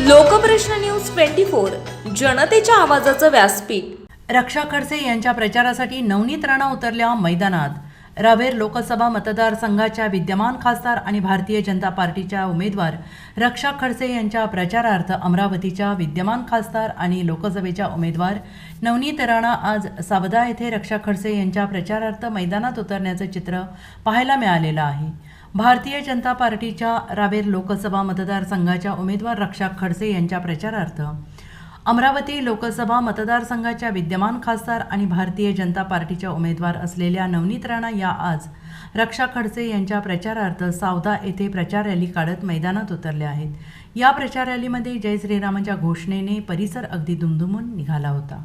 Lokprashna news twenty four जनतेच्या आवाजाचं व्यासपीठ. रक्षा खडसे यांच्या प्रचारासाठी नवनीत राणा उतरल्या मैदानात. रावेर लोकसभा मतदारसंघाच्या विद्यमान खासदार आणि भारतीय जनता पार्टीच्या उमेदवार रक्षा खडसे यांच्या प्रचारार्थ अमरावतीच्या विद्यमान खासदार आणि लोकसभेच्या उमेदवार नवनीत राणा आज सावदा येथे रक्षा खडसे यांच्या प्रचारार्थ मैदानात उतरण्याचं चित्र पाहायला मिळालेलं आहे. भारतीय जनता पार्टीच्या रावेर लोकसभा मतदारसंघाच्या उमेदवार रक्षा खडसे यांच्या प्रचारार्थ अमरावती लोकसभा मतदारसंघाच्या विद्यमान खासदार आणि भारतीय जनता पार्टीच्या उमेदवार असलेल्या नवनीत राणा या आज रक्षा खडसे यांच्या प्रचारार्थ सावदा येथे प्रचार रॅली काढत मैदानात उतरल्या आहेत या प्रचार रॅलीमध्ये जय श्रीरामांच्या घोषणेने परिसर अगदी दुमदुमून निघाला होता